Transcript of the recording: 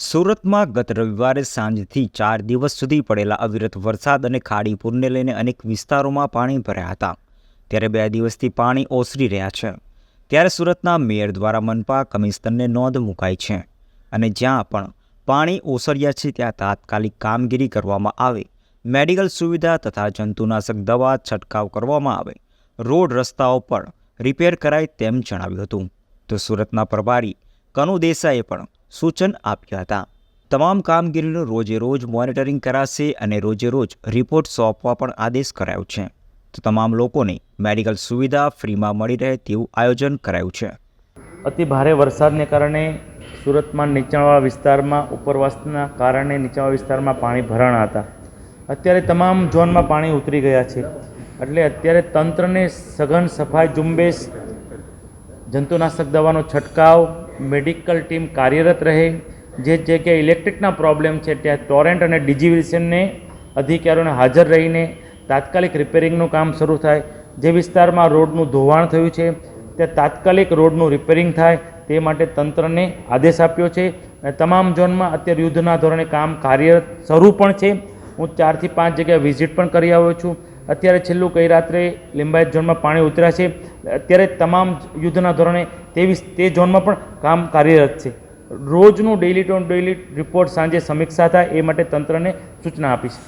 સુરતમાં ગત રવિવારે સાંજથી ચાર દિવસ સુધી પડેલા અવિરત વરસાદ અને ખાડી પૂરને લઈને અનેક વિસ્તારોમાં પાણી ભર્યા હતા. ત્યારે બે દિવસથી પાણી ઓસરી રહ્યા છે. ત્યારે સુરતના મેયર દ્વારા મનપા કમિશનરને નોંધ મુકાઈ છે અને જ્યાં પણ પાણી ઓસર્યા છે ત્યાં તાત્કાલિક કામગીરી કરવામાં આવે. મેડિકલ સુવિધા તથા જંતુનાશક દવા છંટકાવ કરવામાં આવે. રોડ રસ્તાઓ પણ રિપેર કરાય તેમ જણાવ્યું હતું. તો સુરતના પ્રભારી કનુ દેસાઈએ પણ સૂચન આપ્યા હતા. તમામ કામગીરીનું રોજે રોજ મોનિટરિંગ કરાશે અને રોજે રોજ રિપોર્ટ સોંપવા પણ આદેશ કરાયો છે. તો તમામ લોકોને મેડિકલ સુવિધા ફ્રીમાં મળી રહે તેવું આયોજન કરાયું છે. અતિ ભારે વરસાદને કારણે સુરતમાં નીચાણવાળા વિસ્તારમાં, ઉપરવાસના કારણે નીચાણવાળા વિસ્તારમાં પાણી ભરાણા હતા. અત્યારે તમામ ઝોનમાં પાણી ઉતરી ગયા છે. એટલે અત્યારે તંત્રને સઘન સફાઈ ઝુંબેશ, જંતુનાશક દવાનો છંટકાવ મેડિકલ ટીમ કાર્યરત રહે. જે જગ્યાએ ઇલેક્ટ્રિકના પ્રોબ્લેમ છે, ત્યાં ટોરેન્ટ અને ડિજિવિશનને અધિકારીઓને હાજર રહીને તાત્કાલિક રિપેરિંગનું કામ શરૂ થાય. જે વિસ્તારમાં રોડનું ધોવાણ થયું છે, ત્યાં તાત્કાલિક રોડનું રિપેરિંગ થાય તે માટે તંત્રને આદેશ આપ્યો છે. અને તમામ ઝોનમાં અત્યારે યુદ્ધના ધોરણે કામ કાર્યરત શરૂ પણ છે. હું ચારથી પાંચ જગ્યાએ વિઝિટ પણ કરી આવ્યો છું. અત્યારે છેલ્લું કઈ રાત્રે લિંબાયત ઝોનમાં પાણી ઉતર્યા છે. અત્યારે તમામ યુદ્ધના ધોરણે તેવી તે ઝોનમાં પણ કામ કાર્યરત છે. રોજનું ડેઇલી ટુ ડેઇલી રિપોર્ટ સાંજે સમીક્ષા થાય એ માટે તંત્રને સૂચના આપી છે